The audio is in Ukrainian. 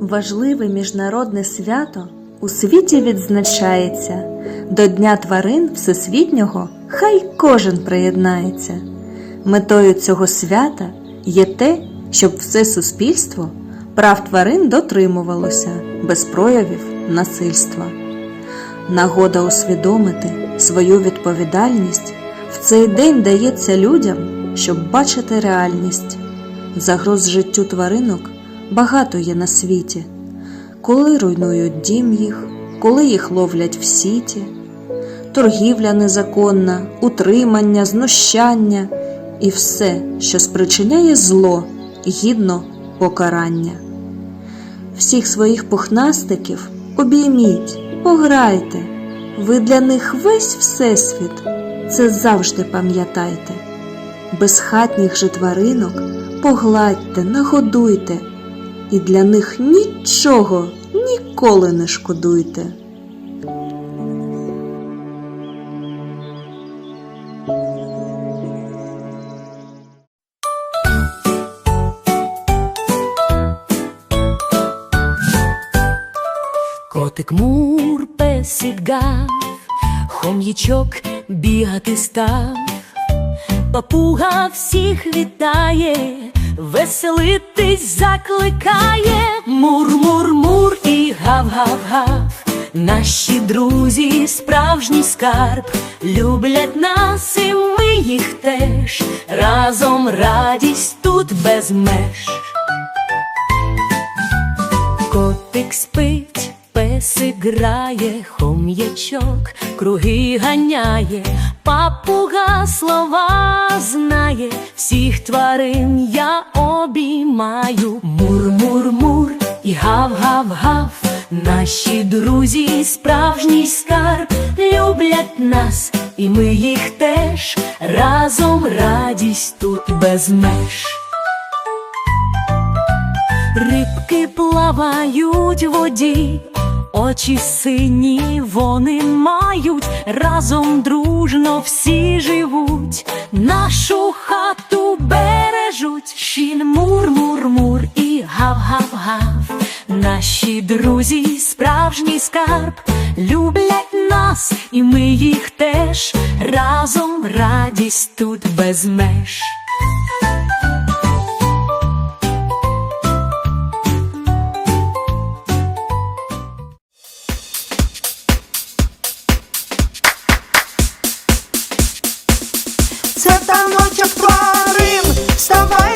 Важливе міжнародне свято у світі відзначається. До Дня тварин Всесвітнього хай кожен приєднається. Метою цього свята є те, щоб все суспільство прав тварин дотримувалося без проявів насильства. Нагода усвідомити свою відповідальність в цей день дається людям, щоб бачити реальність. Загроз життю тваринок багато є на світі, коли руйнують дім їх, коли їх ловлять в сіті, торгівля незаконна, утримання, знущання і все, що спричиняє зло, гідно покарання. Всіх своїх пухнастиків обійміть, пограйте, ви для них весь всесвіт, це завжди пам'ятайте. Безхатніх же тваринок погладьте, нагодуйте, і для них нічого ніколи не шкодуйте. Котик мур песик гав, хом'ячок бігати став, папуга всіх вітає, веселитись закликає, мур-мур-мур і гав-гав-гав. Наші друзі, справжній скарб, люблять нас, і ми їх теж. Разом радість тут без меж. Песик грає, хом'ячок круги ганяє, папуга слова знає, всіх тварин я обіймаю. Мур-мур-мур і гав-гав-гав. Наші друзі, справжній скарб, люблять нас, і ми їх теж. Разом радість тут без меж. Рибки плавають в воді, очі сині вони мають, разом дружно всі живуть, нашу хату бережуть, Щін мур-мур-мур і гав-гав-гав. Наші друзі, справжній скарб, люблять нас, і ми їх теж, разом радість тут без меж. Це таночок тварин, вставаймо